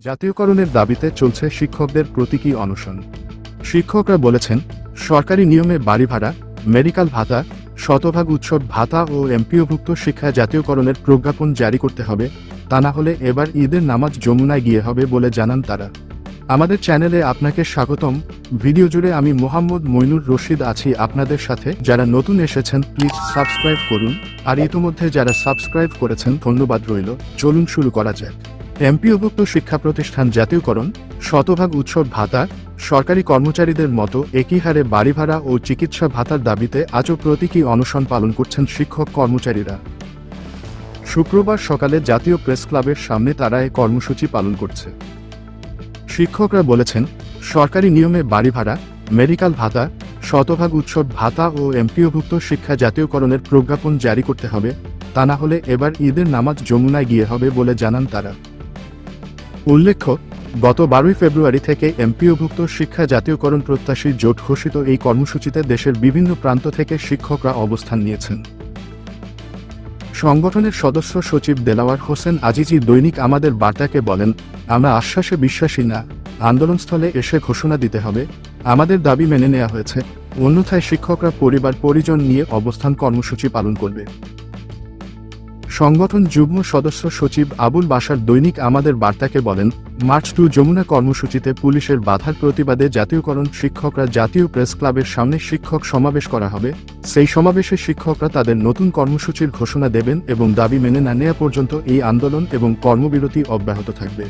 জাতীয়করণের দাবিতে চলছে শিক্ষকদের প্রতীকী অনশন। শিক্ষকরা বলেছেন, সরকারি নিয়মে বাড়ি ভাড়া, মেডিকেল ভাতা, শতভাগ উৎসব ভাতা ও এমপিওভুক্ত শিক্ষা জাতীয়করণের প্রজ্ঞাপন জারি করতে হবে, তা না হলে এবার ঈদের নামাজ যমুনায় গিয়ে হবে বলে জানান তারা। আমাদের চ্যানেলে আপনাকে স্বাগতম। ভিডিও জুড়ে আমি মোহাম্মদ মইনুর রশিদ আছি আপনাদের সাথে। যারা নতুন এসেছেন, প্লিজ সাবস্ক্রাইব করুন। আর ইতিমধ্যে যারা সাবস্ক্রাইব করেছেন, ধন্যবাদ রইল। চলুন শুরু করা যাক। এমপিওভুক্ত শিক্ষা প্রতিষ্ঠান জাতীয়করণ, শতভাগ উৎসব ভাতা, সরকারি কর্মচারীদের মতো একই হারে বাড়ি ভাড়া ও চিকিৎসা ভাতার দাবিতে আজও প্রতীকী অনশন পালন করছেন শিক্ষক কর্মচারীরা। শুক্রবার সকালে জাতীয় প্রেস ক্লাবের সামনে তারা এই কর্মসূচি পালন করছে। শিক্ষকরা বলেছেন, সরকারি নিয়মে বাড়ি ভাড়া, মেডিকেল ভাতা, শতভাগ উৎসব ভাতা ও এমপিওভুক্ত শিক্ষা জাতীয়করণের প্রজ্ঞাপন জারি করতে হবে, তা না হলে এবার ঈদের নামাজ যমুনায় গিয়ে হবে বলে জানান তারা। উল্লেখ্য, গত বারোই ফেব্রুয়ারি থেকে এমপিওভুক্ত শিক্ষা জাতীয়করণ প্রত্যাশী জোট ঘোষিত এই কর্মসূচিতে দেশের বিভিন্ন প্রান্ত থেকে শিক্ষকরা অবস্থান নিয়েছেন। সংগঠনের সদস্য সচিব দেলাওয়ার হোসেন আজিজি দৈনিক আমাদের বার্তাকে বলেন, আমরা আশ্বাসে বিশ্বাসী না। আন্দোলনস্থলে এসে ঘোষণা দিতে হবে। আমাদের দাবি মেনে নেওয়া হয়েছে। অন্যথায় শিক্ষকরা পরিবার পরিজন নিয়ে অবস্থান কর্মসূচি পালন করবে। সংগঠন যুগ্ম সদস্য সচিব আবুল বাসার দৈনিক আমাদের বার্তাকে বলেন, মার্চ টু যমুনা কর্মসূচিতে পুলিশের বাধার প্রতিবাদে জাতীয়করণ শিক্ষকরা জাতীয় প্রেস ক্লাবের সামনে শিক্ষক সমাবেশ করা হবে। সেই সমাবেশে শিক্ষকরা তাদের নতুন কর্মসূচির ঘোষণা দেবেন এবং দাবি মেনে না নেওয়া পর্যন্ত এই আন্দোলন এবং কর্মবিরতি অব্যাহত থাকবে।